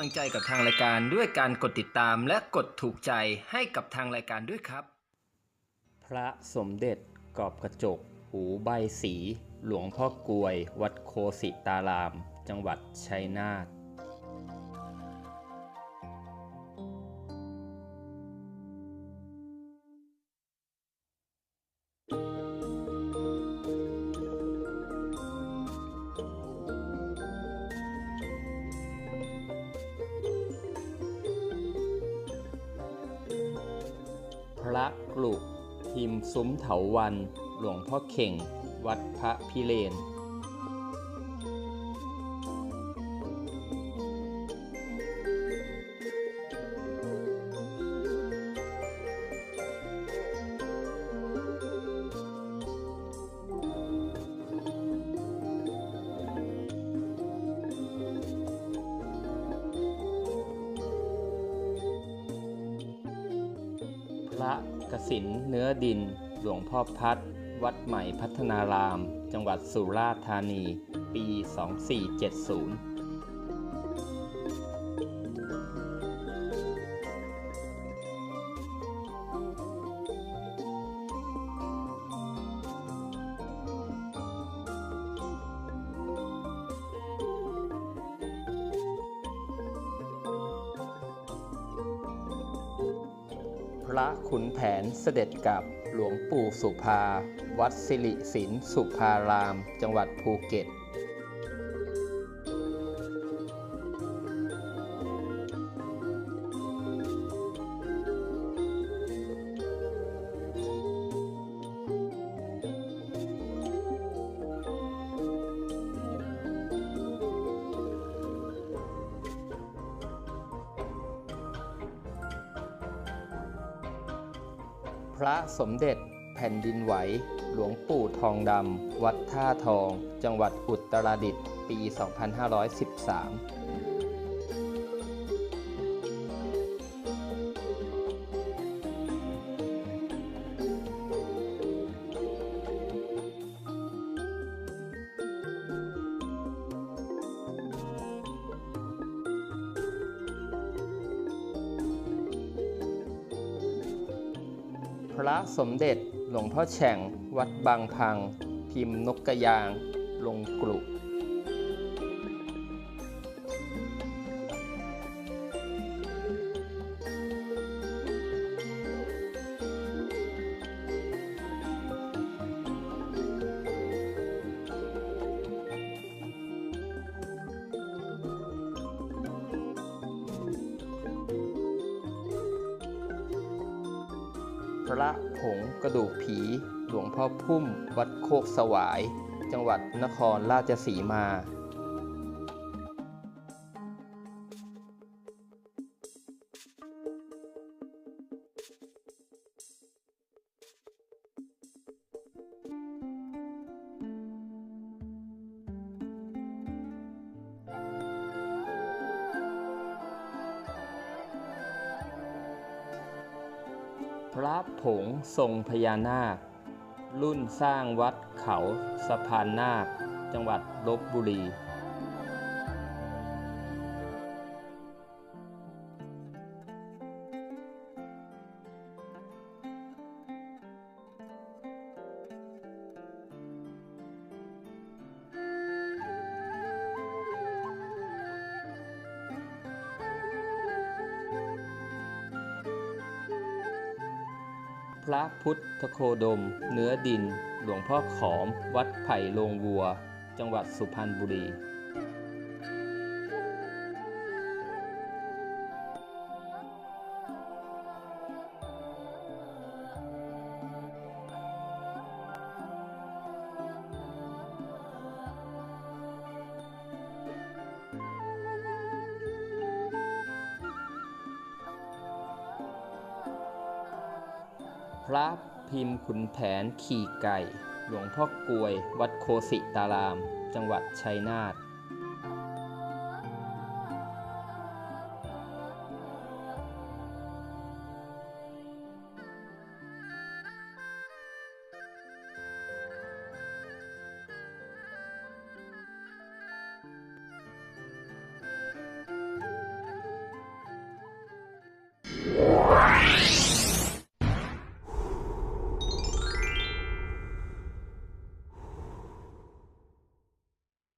ลังใจกับทางรายการด้วยการกดติดตามและกดถูกใจให้กับทางรายการด้วยครับ พระสมเด็จกอบกระจก หูใบสี หลวงพ่อกลวย วัดโคสิตาราม จังหวัดชัยนาท ละกลุพิมพ์ซุ้มเถาวัน หลวงพ่อเข่ง วัดพระพิเรน ระกสินเนื้อดิน หลวงพ่อพัด วัดใหม่พัฒนาราม จังหวัดสุราษฎร์ธานี ปี 2470 พระขุนแผนเสด็จกับหลวงปู่สุภา วัดสิริสินสุภาราม จังหวัดภูเก็ต ระสมเด็จ แผ่นดินไหว หลวงปู่ทองดำ วัดท่าทอง จังหวัดอุตรดิตถ์ ปี 2513 ระสมเด็จ หลวงพ่อแฉ่ง วัดบางพัง พิมพ์นกกระยาง ลงกลุ พระผงกระดูกผี หลวงพ่อพุ่ม วัดโคกสวาย จังหวัดนครราชสีมา ระผงทรงพญานาค รุ่นสร้างวัดเขาสะพานนาค จังหวัดลบบุรี ระพุทธโคดม เนื้อดิน หลวงพ่อขอม วัดไผ่โลงวัว จังหวัดสุพรรณบุรี ระพิมพ์ขุนแผนขี่ไก่ หลวงพ่อกลวย วัดโคสิตาราม จังหวัดชัยนาท